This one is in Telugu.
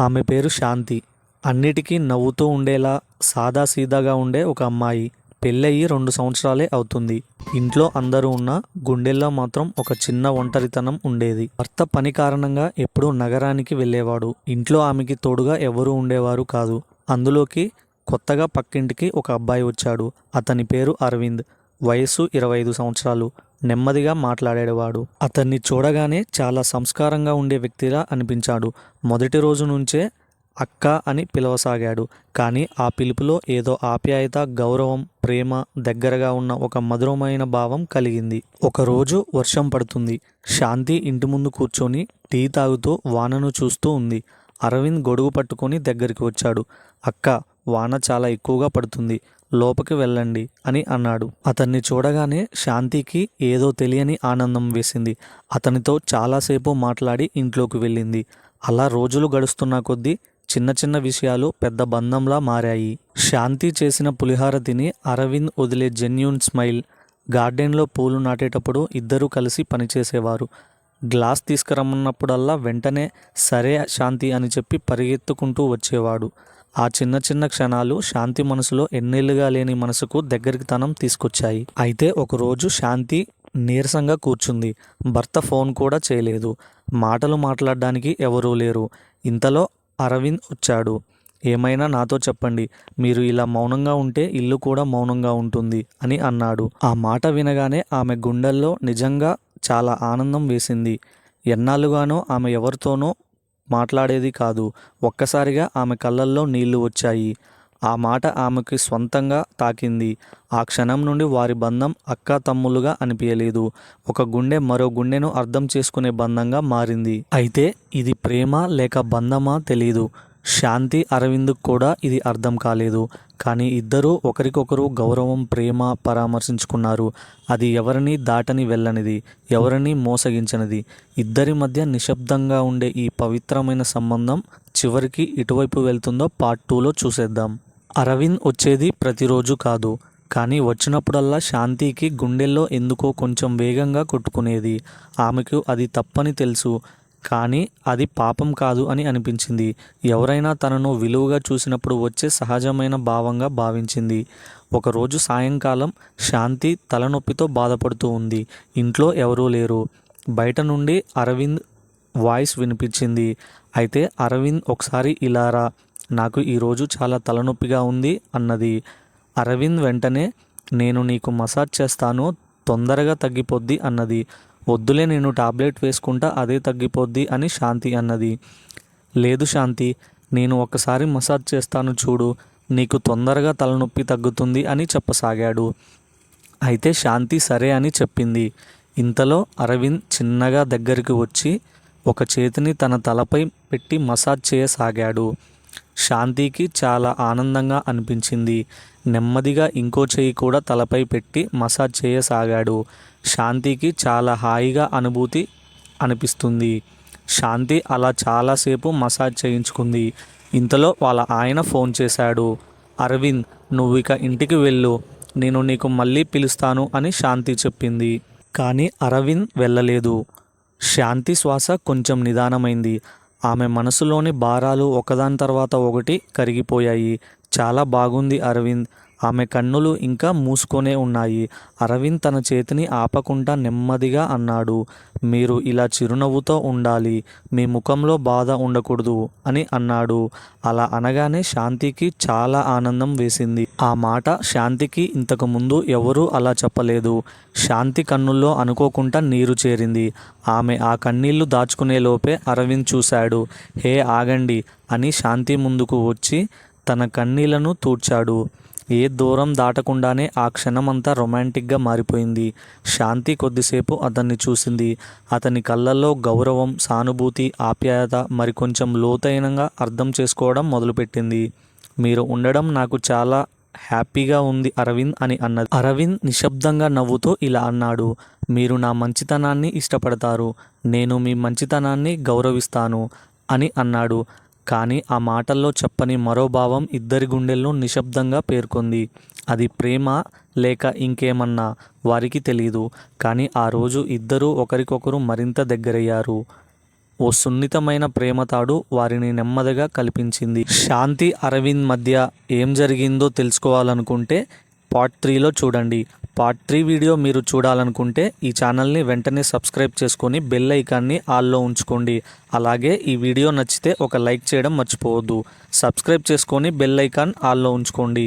ఆమె పేరు శాంతి. అన్నిటికీ నవ్వుతూ ఉండేలా సాదాసీదాగా ఉండే ఒక అమ్మాయి. పెళ్ళయి రెండు సంవత్సరాలే అవుతుంది. ఇంట్లో అందరూ ఉన్న గుండెల్లో మాత్రం ఒక చిన్న ఒంటరితనం ఉండేది. భర్త పని కారణంగా ఎప్పుడూ నగరానికి వెళ్ళేవాడు. ఇంట్లో ఆమెకి తోడుగా ఎవరూ ఉండేవారు కాదు. అందులోకి కొత్తగా పక్కింటికి ఒక అబ్బాయి వచ్చాడు. అతని పేరు అరవింద్. వయస్సు ఇరవై ఐదు సంవత్సరాలు. నెమ్మదిగా మాట్లాడేవాడు. అతన్ని చూడగానే చాలా సంస్కారంగా ఉండే వ్యక్తిలా అనిపించాడు. మొదటి రోజు నుంచే అక్క అని పిలవసాగాడు. కానీ ఆ పిలుపులో ఏదో ఆప్యాయత గౌరవం ప్రేమ దగ్గరగా ఉన్న ఒక మధురమైన భావం కలిగింది. ఒకరోజు వర్షం పడుతుంది. శాంతి ఇంటి ముందు కూర్చొని టీ తాగుతూ వానను చూస్తూ ఉంది. అరవింద్ గొడుగు పట్టుకొని దగ్గరికి వచ్చాడు. అక్క వాన చాలా ఎక్కువగా పడుతుంది. లోపలికి వెళ్ళండి అని అన్నాడు. అతన్ని చూడగానే శాంతికి ఏదో తెలియని ఆనందం వేసింది. అతనితో చాలాసేపు మాట్లాడి ఇంట్లోకి వెళ్ళింది. అలా రోజులు గడుస్తున్న కొద్దీ చిన్న చిన్న విషయాలు పెద్ద బంధంలా మారాయి. శాంతి చేసిన పులిహార తిని అరవింద్ వదిలే జెన్యూన్ స్మైల్ గార్డెన్లో పూలు నాటేటప్పుడు ఇద్దరూ కలిసి పనిచేసేవారు. గ్లాస్ తీసుకురమ్మన్నప్పుడల్లా వెంటనే సరే శాంతి అని చెప్పి పరిగెత్తుకుంటూ వచ్చేవాడు. ఆ చిన్న చిన్న క్షణాలు శాంతి మనసులో ఎన్నేళ్ళుగా లేని మనసుకు దగ్గరికి తనం తీసుకొచ్చాయి. అయితే ఒకరోజు శాంతి నీరసంగా కూర్చుంది. భర్త ఫోన్ కూడా చేయలేదు. మాటలు మాట్లాడడానికి ఎవరూ లేరు. ఇంతలో అరవింద్ వచ్చాడు. ఏమైనా నాతో చెప్పండి. మీరు ఇలా మౌనంగా ఉంటే ఇల్లు కూడా మౌనంగా ఉంటుంది అని అన్నాడు. ఆ మాట వినగానే ఆమె గుండెల్లో నిజంగా చాలా ఆనందం వేసింది. ఎన్నాళ్ళుగానో ఆమె ఎవరితోనో మాట్లాడేది కాదు. ఒక్కసారిగా ఆమె కళ్ళల్లో నీళ్ళు వచ్చాయి. ఆ మాట ఆమెకి స్వంతంగా తాకింది. ఆ క్షణం నుండి వారి బంధం అక్క తమ్ములుగా అనిపించలేదు ఒక గుండె మరో గుండెను అర్థం చేసుకునే బంధంగా మారింది. అయితే ఇది ప్రేమ లేక బంధమా తెలియదు శాంతి అరవింద్కు కూడా ఇది అర్థం కాలేదు. కానీ ఇద్దరూ ఒకరికొకరు గౌరవం ప్రేమ పరామర్శించుకున్నారు. అది ఎవరిని దాటని వెళ్ళనిది ఎవరిని మోసగించనిది. ఇద్దరి మధ్య నిశ్శబ్దంగా ఉండే ఈ పవిత్రమైన సంబంధం చివరికి ఇటువైపు వెళ్తుందో పార్ట్ టూలో చూసేద్దాం. అరవింద్ వచ్చేది ప్రతిరోజు కాదు. కానీ వచ్చినప్పుడల్లా శాంతికి గుండెల్లో ఎందుకో కొంచెం వేగంగా కొట్టుకునేది. ఆమెకు అది తప్పని తెలుసు. కానీ అది పాపం కాదు అని అనిపించింది. ఎవరైనా తనను విలువగా చూసినప్పుడు వచ్చే సహజమైన భావంగా భావించింది. ఒకరోజు సాయంకాలం శాంతి తలనొప్పితో బాధపడుతూ ఉంది. ఇంట్లో ఎవరూ లేరు. బయట నుండి అరవింద్ వాయిస్ వినిపించింది. అయితే అరవింద్ ఒకసారి ఇలారా నాకు ఈరోజు చాలా తలనొప్పిగా ఉంది అన్నది. అరవింద్ వెంటనే నేను నీకు మసాజ్ చేస్తాను తొందరగా తగ్గిపోద్ది అన్నది. వద్దులే నేను టాబ్లెట్ వేసుకుంటా అదే తగ్గిపోద్ది అని శాంతి అన్నది. లేదు శాంతి నేను ఒకసారి మసాజ్ చేస్తాను చూడు నీకు తొందరగా తలనొప్పి తగ్గుతుంది అని చెప్పసాగాడు. అయితే శాంతి సరే అని చెప్పింది. ఇంతలో అరవింద్ చిన్నగా దగ్గరికి వచ్చి ఒక చేతిని తన తలపై పెట్టి మసాజ్ చేయసాగాడు. శాంతికి చాలా ఆనందంగా అనిపించింది. నెమ్మదిగా ఇంకో చెయ్యి కూడా తలపై పెట్టి మసాజ్ చేయసాగాడు. శాంతికి చాలా హాయిగా అనుభూతి అనిపిస్తుంది. శాంతి అలా చాలాసేపు మసాజ్ చేయించుకుంది. ఇంతలో వాళ్ళ ఆయన ఫోన్ చేశాడు. అరవింద్ నువ్వు ఇక ఇంటికి వెళ్ళు. నేను నీకు మళ్ళీ పిలుస్తాను అని శాంతి చెప్పింది. కానీ అరవింద్ వెళ్ళలేదు. శాంతి శ్వాస కొంచెం నిదానమైంది. ఆమె మనసులోని భారాలు ఒకదాని తర్వాత ఒకటి కరిగిపోయాయి. చాలా బాగుంది అరవింద్. ఆమె కన్నులు ఇంకా మూసుకొనే ఉన్నాయి. అరవింద్ తన చేతిని ఆపకుండా నెమ్మదిగా అన్నాడు మీరు ఇలా చిరునవ్వుతో ఉండాలి. మీ ముఖంలో బాధ ఉండకూడదు అని అన్నాడు. అలా అనగానే శాంతికి చాలా ఆనందం వేసింది. ఆ మాట శాంతికి ఇంతకు ముందు ఎవరూ అలా చెప్పలేదు. శాంతి కన్నుల్లో అనుకోకుండా నీరు చేరింది. ఆమె ఆ కన్నీళ్ళు దాచుకునే లోపే అరవింద్ చూశాడు. హే ఆగండి అని శాంతి ముందుకు వచ్చి తన కన్నీళ్ళను తూడ్చాడు. ఏ దూరం దాటకుండానే ఆ క్షణం అంతా రొమాంటిక్గా మారిపోయింది. శాంతి కొద్దిసేపు అతన్ని చూసింది. అతని కళ్ళల్లో గౌరవం సానుభూతి ఆప్యాయత మరికొంచెం లోతైనంగా అర్థం చేసుకోవడం మొదలుపెట్టింది. మీరు ఉండడం నాకు చాలా హ్యాపీగా ఉంది అరవింద్ అని అన్నది. అరవింద్ నిశ్శబ్దంగా నవ్వుతూ ఇలా అన్నాడు. మీరు నా మంచితనాన్ని ఇష్టపడతారు. నేను మీ మంచితనాన్ని గౌరవిస్తాను అని అన్నాడు. కానీ ఆ మాటల్లో చెప్పని మరో భావం ఇద్దరి గుండెల్లో నిశ్శబ్దంగా పేర్కొంది. అది ప్రేమ లేక ఇంకేమన్నా? వారికి తెలియదు కానీ ఆ రోజు ఇద్దరూ ఒకరికొకరు మరింత దగ్గరయ్యారు. ఓ సున్నితమైన ప్రేమతాడు వారిని నెమ్మదిగా కల్పించింది. శాంతి అరవింద్ మధ్య ఏం జరిగిందో తెలుసుకోవాలనుకుంటే పార్ట్ త్రీలో చూడండి. పార్ట్ త్రీ వీడియో మీరు చూడాలనుకుంటే ఈ ఛానల్ని వెంటనే సబ్స్క్రైబ్ చేసుకొని బెల్ ఐకాన్ని ఆల్లో ఉంచుకోండి. అలాగే ఈ వీడియో నచ్చితే ఒక లైక్ చేయడం మర్చిపోవద్దు. సబ్స్క్రైబ్ చేసుకొని బెల్ ఐకాన్ ఆల్లో ఉంచుకోండి.